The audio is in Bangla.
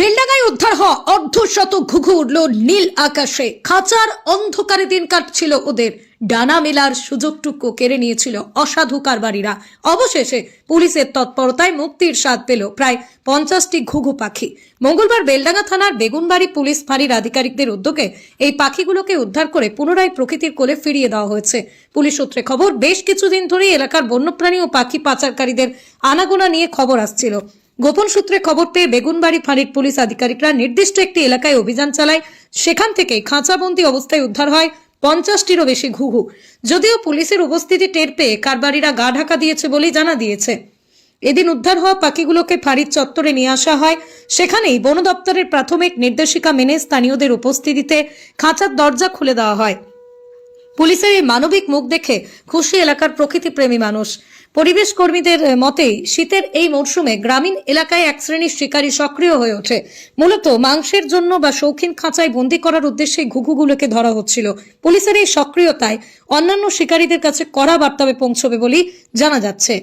বেলডাঙ্গায় উদ্ধার হওয়া অর্ধশত ঘুঘু উঠল নীল আকাশে। খাঁচার অন্ধকারে দিন কাটছিল ওদের। ডানা মেলার সুযোগটুকু কেড়ে নিয়েছিল অসাধু কারবারিরা। অবশেষে পুলিশের তৎপরতায় মুক্তির স্বাদ পেল প্রায় পঞ্চাশটি ঘুঘু পাখি। মঙ্গলবার বেলডাঙ্গা থানার বেগুনবাড়ি পুলিশ ফাঁড়ির আধিকারিকদের উদ্যোগে এই পাখিগুলোকে উদ্ধার করে পুনরায় প্রকৃতির কোলে ফিরিয়ে দেওয়া হয়েছে। পুলিশ সূত্রে খবর, বেশ কিছুদিন ধরেই এলাকার বন্যপ্রাণী ও পাখি পাচারকারীদের আনাগোনা নিয়ে খবর আসছিল। গোপন সূত্রে খবর পেয়ে বেগুনবাড়ি ফাঁড়ির পুলিশ আধিকারিকরা নির্দিষ্ট একটি এলাকায় অভিযান চালায়। সেখান থেকে খাঁচাবন্দি অবস্থায় উদ্ধার হয়। পঞ্চাশটিরও বেশি ঘুঘু। যদিও পুলিশের উপস্থিতি টের পেয়ে কারবারিরা গা ঢাকা দিয়েছে বলেই জানা দিয়েছে। এদিন উদ্ধার হওয়া পাখিগুলোকে ফাঁড়ির চত্বরে নিয়ে আসা হয়। সেখানেই বন দপ্তরের প্রাথমিক নির্দেশিকা মেনে স্থানীয়দের উপস্থিতিতে খাঁচার দরজা খুলে দেওয়া হয়। পুলিশের এই মানবিক মুখ দেখে খুশি এলাকার প্রকৃতিপ্রেমী মানুষ। পরিবেশ কর্মীদের মতে শীতের এই মরশুমে গ্রামীণ এলাকায় এক শ্রেণির শিকারী সক্রিয় হয়ে ওঠে। মূলত মাংসের জন্য বা শৌখিন খাঁচায় বন্দি করার উদ্দেশ্যে ঘুঘুগুলোকে ধরা হচ্ছিল। পুলিশের এই সক্রিয়তায় অন্যান্য শিকারীদের কাছে কড়া বার্তাবে পৌঁছবে বলেই জানা যাচ্ছে।